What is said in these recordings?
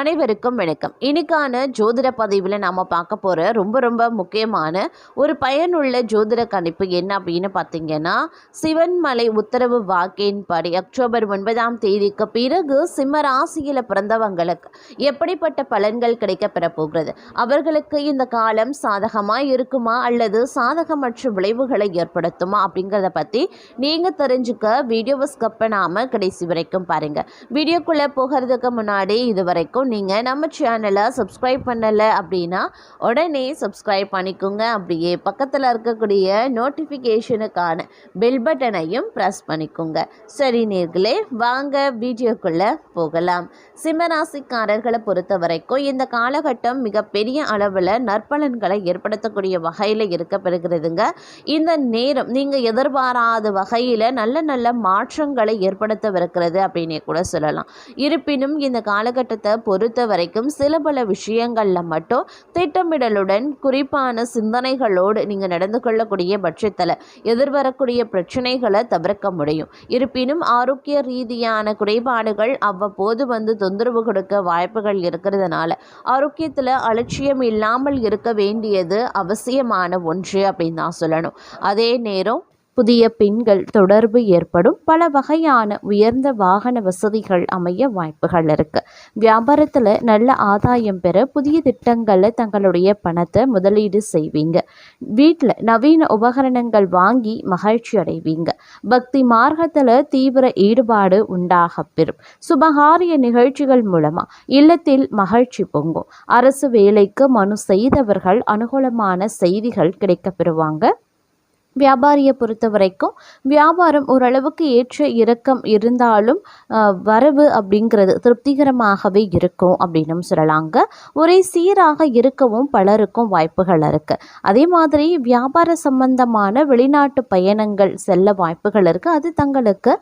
அனைவருக்கும் வணக்கம். இன்னைக்கான ஜோதிட பதிவில் நாம் பார்க்க போகிற ரொம்ப ரொம்ப முக்கியமான ஒரு பயனுள்ள ஜோதிட கணிப்பு என்ன அப்படின்னு பார்த்தீங்கன்னா சிவன்மலை உத்தரவு வாக்கின்படி அக்டோபர் ஒன்பதாம் தேதிக்கு பிறகு சிம்ம ராசியில் பிறந்தவங்களுக்கு எப்படிப்பட்ட பலன்கள் கிடைக்க பெறப்போகிறது அவர்களுக்கு இந்த காலம் சாதகமாக இருக்குமா? அல்லது சாதகமற்ற விளைவுகளை ஏற்படுத்துமா? அப்படிங்கிறத பற்றி நீங்கள் தெரிஞ்சுக்க வீடியோவை ஸ்கப் பண்ணாமல் கடைசி வரைக்கும் பாருங்கள் வீடியோக்குள்ளே போகிறதுக்கு முன்னாடி இது வரைக்கும் நீங்கள் நம்ம சேனலை சப்ஸ்கிரைப் பண்ணலை அப்படின்னா உடனே சப்ஸ்கிரைப் பண்ணிக்கோங்க. அப்படியே பக்கத்தில் இருக்கக்கூடிய நோட்டிஃபிகேஷனுக்கான பெல் பட்டனையும் ப்ரெஸ் பண்ணிக்கோங்க. சரி நேர்களே வாங்க வீடியோக்குள்ளே போகலாம். சிம்மராசிக்காரர்களை பொறுத்த வரைக்கும் இந்த காலகட்டம் மிகப்பெரிய அளவில் நற்பலன்களை ஏற்படுத்தக்கூடிய வகையில் இருக்க பெறுகிறதுங்க இந்த நேரம் நீங்கள் எதிர்பாராத வகையில் நல்ல நல்ல மாற்றங்களை ஏற்படுத்தவிருக்கிறது அப்படின்னே கூட சொல்லலாம். இருப்பினும் இந்த காலகட்டத்தை பொறுத்த வரைக்கும் சில பல விஷயங்களில் மட்டும் திட்டமிடலுடன் குறிப்பான சிந்தனைகளோடு நீங்கள் நடந்து கொள்ளக்கூடிய பட்சத்தில் எதிர்வரக்கூடிய பிரச்சனைகளை தவிர்க்க முடியும். இருப்பினும் ஆரோக்கிய ரீதியான குறைபாடுகள் அவ்வப்போது வந்து தொந்தரவு கொடுக்க வாய்ப்புகள் இருக்கிறதுனால ஆரோக்கியத்தில் அலட்சியம் இல்லாமல் இருக்க வேண்டியது அவசியமான ஒன்று அப்படின்னு தான் சொல்லணும். அதே நேரம் புதிய பெண்கள் தொடர்பு ஏற்படும் பல வகையான உயர்ந்த வாகன வசதிகள் அமைய வாய்ப்புகள் இருக்கு. வியாபாரத்தில் நல்ல ஆதாயம் பெற புதிய திட்டங்களில் தங்களுடைய பணத்தை முதலீடு செய்வீங்க. வீட்டில் நவீன உபகரணங்கள் வாங்கி மகிழ்ச்சி அடைவீங்க. பக்தி மார்க்கத்தில் தீவிர ஈடுபாடு உண்டாக பெறும். சுபகாரிய நிகழ்ச்சிகள் மூலமா இல்லத்தில் மகிழ்ச்சி பொங்கும். அரசு வேலைக்கு மனு செய்தவர்கள் அனுகூலமான செய்திகள் கிடைக்கப் பெறுவாங்க. வியாபாரியை பொறுத்த வரைக்கும் வியாபாரம் ஓரளவுக்கு ஏற்ற இறக்கம் இருந்தாலும் வரவு அப்படிங்கிறது திருப்திகரமாகவே இருக்கும் அப்படின்னு சொல்லலாங்க. ஒரே சீராக இருக்கவும் பலருக்கும் வாய்ப்புகள் இருக்குது அதே மாதிரி வியாபார சம்பந்தமான வெளிநாட்டு பயணங்கள் செல்ல வாய்ப்புகள் இருக்குது அது தங்களுக்கு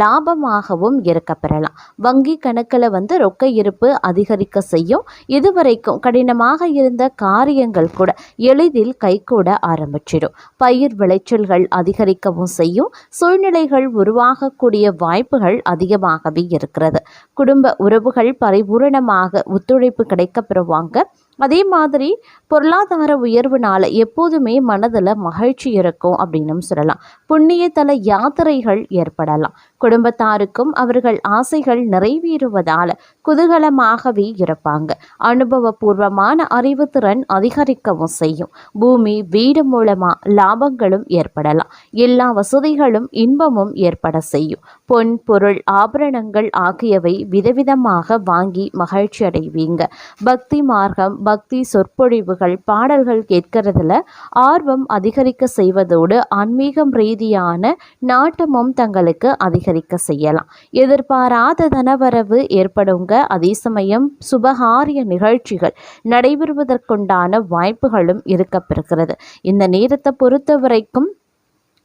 லாபமாகவும் இருக்க பெறலாம். வங்கி கணக்கில் வந்து ரொக்க இருப்பு அதிகரிக்க செய்யும். இதுவரைக்கும் கடினமாக இருந்த காரியங்கள் கூட எளிதில் கைகூட ஆரம்பிச்சிடும். பயிர் விளை விளைச்சல்கள் அதிகரிக்கவும் செய்யும். சூழ்நிலைகள் உருவாகக்கூடிய வாய்ப்புகள் அதிகமாகவே இருக்கிறது. குடும்ப உறவுகள் பரிபூரணமாக ஒத்துழைப்பு கிடைக்க பெறுவாங்க அதே மாதிரி பொருளாதார உயர்வுனால எப்போதுமே மனதில் மகிழ்ச்சி இருக்கும் அப்படின்னு சொல்லலாம். புண்ணியத்தல யாத்திரைகள் ஏற்படலாம். குடும்பத்தாருக்கும் அவர்கள் ஆசைகள் நிறைவேறுவதால் குதூகலமாகவே இருப்பாங்க. அனுபவபூர்வமான அறிவுத்திறன் அதிகரிக்கவும் செய்யும். பூமி வீடு மூலமா லாபங்களும் ஏற்படலாம். எல்லா வசதிகளும் இன்பமும் ஏற்பட செய்யும். பொன் பொருள் ஆபரணங்கள் ஆகியவை விதவிதமாக வாங்கி மகிழ்ச்சி அடைவீங்க. பக்தி மார்க்கம் பக்தி சொற்பொழிவுகள் பாடல்கள் கேட்கறதுல ஆர்வம் அதிகரிக்க செய்வதோடு ஆன்மீகம் ரீதியான நாட்டமும் தங்களுக்கு அதிகரிக்க செய்யலாம். எதிர்பாராத தனவரவு ஏற்படுங்க. அதே சமயம் சுபகாரிய நிகழ்ச்சிகள் நடைபெறுவதற்குண்டான வாய்ப்புகளும் இருக்கப்பெறுகிறது. இந்த நேரத்தை பொறுத்த வரைக்கும்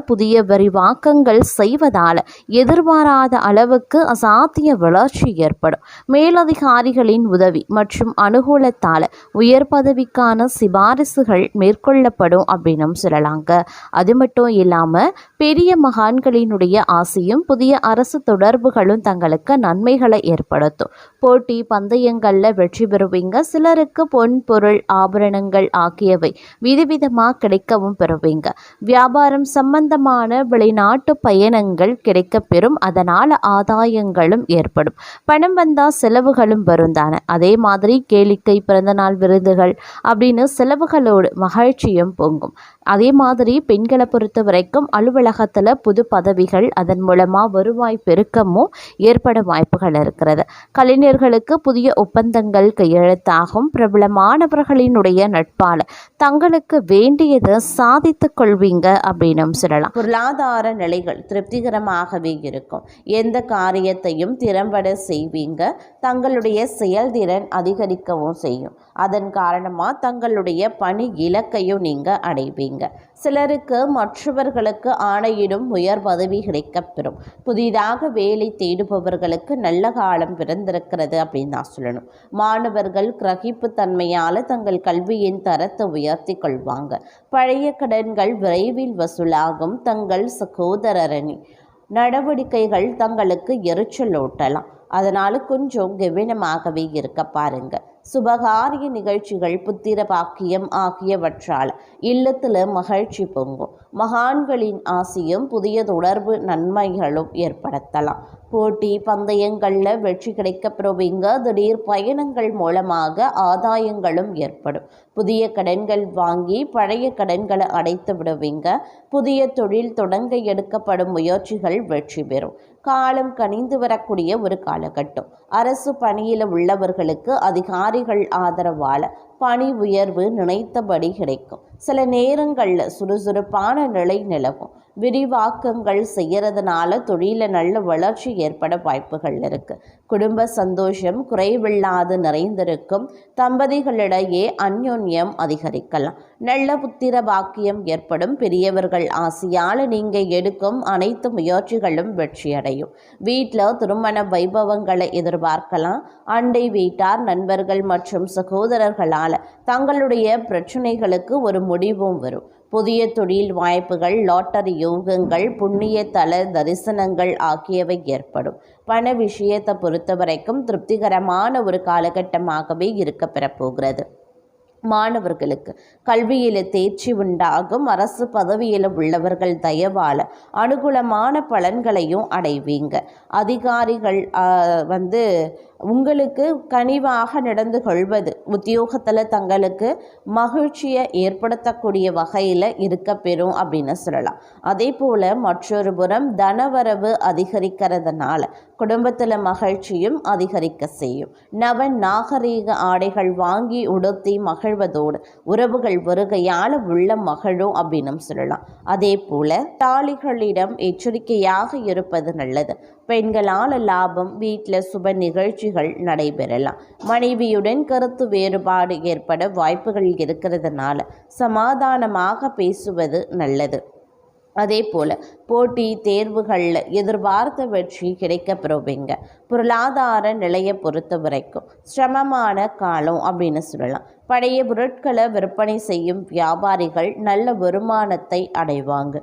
புதிய விரிவாக்கங்கள் செய்வதால் எதிர்பாராத அளவுக்கு அசாத்திய வளர்ச்சி ஏற்படும். மேலதிகாரிகளின் உதவி மற்றும் அனுகூலத்தால் உயர் பதவிக்கான சிபாரிசுகள் மேற்கொள்ளப்படும் அப்படின்னும் சொல்லலாங்க. அது மட்டும் இல்லாமல் பெரிய மகான்களினுடைய ஆசையும் புதிய அரசு தொடர்புகளும் தங்களுக்கு நன்மைகளை ஏற்படுத்தும். போட்டி பந்தயங்களில் வெற்றி பெறுவீங்க. சிலருக்கு பொன் பொருள் ஆபரணங்கள் ஆகியவை விதவிதமாக கிடைக்கவும் பெறுவீங்க. வியாபாரம் சம்பந்த சம்பந்தமான வெளிநாட்டு பயணங்கள் கிடைக்கப் பெறும் அதனால் ஆதாயங்களும் ஏற்படும். பணம் வந்தால் செலவுகளும் வரும் தானே. அதே மாதிரி கேளிக்கை பிறந்தநாள் விருதுகள் அப்படின்னு செலவுகளோடு மகிழ்ச்சியும் பொங்கும். அதே மாதிரி பெண்களை பொறுத்த வரைக்கும் அலுவலகத்தில் புது பதவிகள் அதன் மூலமாக வருவாய் பெருக்கமும் ஏற்பட வாய்ப்புகள் இருக்கிறது. கலைஞர்களுக்கு புதிய ஒப்பந்தங்கள் கையெழுத்தாகும். பிரபலமானவர்களினுடைய நட்பால் தங்களுக்கு வேண்டியதை சாதித்து கொள்வீங்க அப்படின்னும் சொல்லலாம் சொல்லலாம். பொருளாதார நிலைகள் திருப்திகரமாகவே இருக்கும். எந்த காரியத்தையும் திறம்பட செய்வீங்க. தங்களுடைய செயல்திறன் அதிகரிக்கவும் செய்யும். அதன் காரணமாக தங்களுடைய பணி இலக்கையும் நீங்கள் அடைவீங்க. சிலருக்கு மற்றவர்களுக்கு ஆணையிடும் உயர் பதவி கிடைக்கப்பெறும் புதிதாக வேலை தேடுபவர்களுக்கு நல்ல காலம் பிறந்திருக்கிறது அப்படின்னு தான் சொல்லணும். மாணவர்கள் கிரகிப்பு தன்மையால் தங்கள் கல்வியின் தரத்தை உயர்த்தி கொள்வாங்க. பழைய கடன்கள் விரைவில் வசூலாகும் தங்கள் சகோதரரணி. நடவடிக்கைகள் தங்களுக்கு எரிச்சலூட்டலாம். அதனால் கொஞ்சம் கவனமாகவே இருக்க பாருங்க. சுபகாரிய நிகழ்ச்சிகள் புத்திர பாக்கியம் ஆகியவற்றால் இல்லத்தில் மகிழ்ச்சி பொங்கும். மகான்களின் ஆசையும் புதிய தொடர்பு நன்மைகளும் ஏற்படுத்தலாம். போட்டி பந்தயங்களில் வெற்றி கிடைக்கப்பெறுவீங்க. திடீர் பயணங்கள் மூலமாக ஆதாயங்களும் ஏற்படும். புதிய கடன்கள் வாங்கி பழைய கடன்களை அடைத்து விடுவீங்க. புதிய தொழில் தொடங்க எடுக்கப்படும் முயற்சிகள் வெற்றி பெறும். காலம் கனிந்து வரக்கூடிய ஒரு காலகட்டம். அரசு பணியில் உள்ளவர்களுக்கு அதிகாரிகள் ஆதரவால் பணி உயர்வு நினைத்தபடி கிடைக்கும். சில நேரங்களில் சுறுசுறுப்பான நிலை நிலவும். விரிவாக்கங்கள் செய்யறதுனால தொழிலில் நல்ல வளர்ச்சி ஏற்பட வாய்ப்புகள் இருக்கு. குடும்ப சந்தோஷம் குறைவில்லாது நிறைந்திருக்கும். தம்பதிகளிடையே அந்யோன்யம் அதிகரிக்கலாம். நல்ல புத்திர பாக்கியம் ஏற்படும். பெரியவர்கள் ஆசையால் நீங்கள் எடுக்கும் அனைத்து முயற்சிகளும் வெற்றியடையும். வீட்டில் திருமண வைபவங்களை எதிர்பார்க்கலாம். அண்டை வீட்டார் நண்பர்கள் மற்றும் சகோதரர்களால் தங்களுடைய பிரச்சனைகளுக்கு ஒரு முடிவும் வரும். புதிய தொழில் வாய்ப்புகள் லாட்டரி யோகங்கள் புண்ணிய தல தரிசனங்கள் ஆகியவை ஏற்படும். பண விஷயத்தை பொறுத்த வரைக்கும் திருப்திகரமான ஒரு காலகட்டமாகவே இருக்க பெறப்போகிறது மாணவர்களுக்கு. கல்வியில் தேர்ச்சி உண்டாகும். அரசு பதவியில் உள்ளவர்கள் தயவால் அனுகூலமான பலன்களையும் அடைவீங்க. அதிகாரிகள் வந்து உங்களுக்கு கனிவாக நடந்து கொள்வது உத்தியோகத்தில் தங்களுக்கு மகிழ்ச்சியை ஏற்படுத்தக்கூடிய வகையில் இருக்க பெறும் அப்படின்னு சொல்லலாம். அதே போல் மற்றொரு புறம் தனவரவு அதிகரிக்கிறதுனால குடும்பத்தில் மகிழ்ச்சியும் அதிகரிக்க செய்யும். நவ நாகரீக ஆடைகள் வாங்கி உடுத்தி மகிழ்வதோடு உறவுகள் வருகையால் உள்ள மகிழும் அப்படின்னு சொல்லலாம். அதே போல தாளிகளிடம் எச்சரிக்கையாக இருப்பது நல்லது. பெண்களால் லாபம் வீட்டில் சுப நிகழ்ச்சிகள் நடைபெறலாம். மனைவியுடன் கருத்து வேறுபாடு ஏற்பட வாய்ப்புகள் இருக்கிறதுனால சமாதானமாக பேசுவது நல்லது. அதே போல் போட்டி தேர்வுகளில் எதிர்பார்த்த வெற்றி கிடைக்கப்பெறுவீங்க. பொருளாதார நிலையை பொறுத்த வரைக்கும் சிரமமான காலம் அப்படின்னு சொல்லலாம். பழைய பொருட்களை விற்பனை செய்யும் வியாபாரிகள் நல்ல வருமானத்தை அடைவாங்க.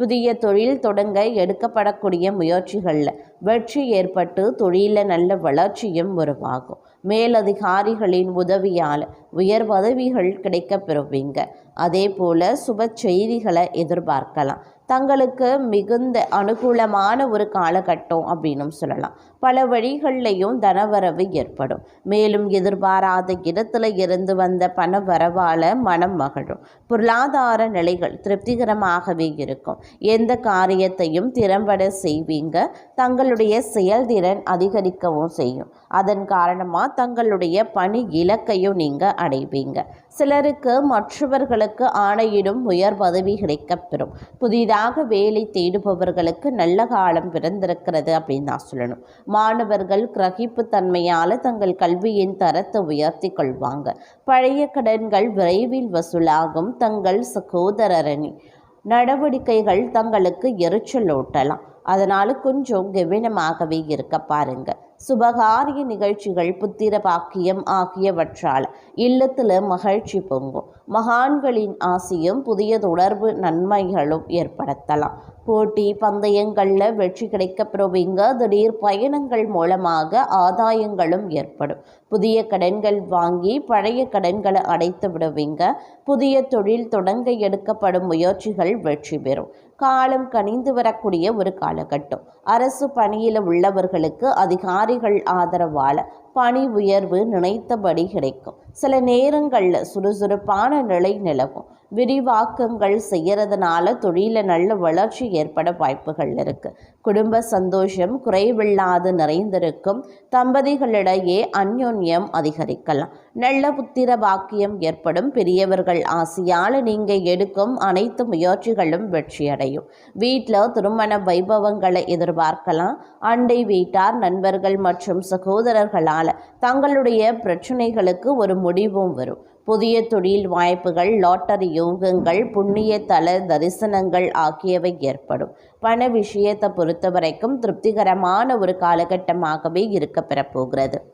புதிய தொழில் தொடங்க எடுக்கப்படக்கூடிய முயற்சிகளில் வெற்றி ஏற்பட்டு தொழிலில் நல்ல வளர்ச்சியும் உருவாகும். மேலதிகாரிகளின் உதவியால் உயர் பதவிகள் கிடைக்க பெறுவீங்க. அதே போல் சுப செய்திகளை எதிர்பார்க்கலாம். தங்களுக்கு மிகுந்த அனுகூலமான ஒரு காலகட்டம் அப்படின்னு சொல்லலாம். பல வழிகள்லையும் தனவரவு ஏற்படும். மேலும் எதிர்பாராத இடத்துல இருந்து வந்த பண வரவால் மனம் மகிழும். பொருளாதார நிலைகள் திருப்திகரமாகவே இருக்கும். எந்த காரியத்தையும் திறம்பட செய்வீங்க. தங்களுடைய செயல்திறன் அதிகரிக்கவும் செய்யும். அதன் காரணமாக தங்களுடைய பணி இலக்கையும் நீங்கள் அடைவீங்க. சிலருக்கு மற்றவர்களுக்கு ஆணையிடும் உயர் பதவி கிடைக்கப்பெறும் புதிதாக வேலை தேடுபவர்களுக்கு நல்ல காலம் பிறந்திருக்கிறது அப்படின்னு தான் சொல்லணும். மாணவர்கள் கிரகிப்பு தன்மையால் தங்கள் கல்வியின் தரத்தை உயர்த்தி கொள்வாங்க. பழைய கடன்கள் விரைவில் வசூலாகும். தங்கள் சகோதரரணி நடவடிக்கைகள் தங்களுக்கு எரிச்சலூட்டலாம். அதனால் கொஞ்சம் கவனமாகவே இருக்க பாருங்க. சுபகாரிய நிகழ்ச்சிகள் புத்திர பாக்கியம் ஆகியவற்றால் இல்லத்தில் மகிழ்ச்சி பொங்கும். மகான்களின் ஆசையும் புதிய தொடர்பு நன்மைகளும் ஏற்படுத்தலாம். போட்டி பந்தயங்களில் வெற்றி கிடைக்கப்பெறுவீங்க. திடீர் பயணங்கள் மூலமாக ஆதாயங்களும் ஏற்படும். புதிய கடன்கள் வாங்கி பழைய கடன்களை அடைத்து விடுவீங்க புதிய தொழில் தொடங்க எடுக்கப்படும் முயற்சிகள் வெற்றி பெறும். காலம் கனிந்து வரக்கூடிய ஒரு காலகட்டம். அரசு பணியில் உள்ளவர்களுக்கு அதிகாரிகள் ஆதரவால் பணி உயர்வு நினைத்தபடி கிடைக்கும். சில நேரங்களில் சுறுசுறுப்பான நிலை நிலவும். விரிவாக்கங்கள் செய்யறதுனால தொழில நல்ல வளர்ச்சி ஏற்பட வாய்ப்புகள் இருக்கு. குடும்ப சந்தோஷம் குறைவில்லாது நிறைந்திருக்கும். தம்பதிகளிடையே அந்யோன்யம் அதிகரிக்கலாம். நல்ல புத்திர பாக்கியம் ஏற்படும். பெரியவர்கள் ஆசையால் நீங்க எடுக்கும் அனைத்து முயற்சிகளும் வெற்றியடையும். வீட்டில் திருமண வைபவங்களை எதிர்பார்க்கலாம். அண்டை வீட்டார் நண்பர்கள் மற்றும் சகோதரர்களால் தங்களுடைய பிரச்சனைகளுக்கு ஒரு முடிவும் வரும். புதிய தொழில் வாய்ப்புகள் லாட்டரி யோகங்கள் புண்ணிய தல தரிசனங்கள் ஆகியவை ஏற்படும். பண விஷயத்தை பொறுத்த வரைக்கும் திருப்திகரமான ஒரு காலகட்டமாகவே இருக்க பெறப்போகிறது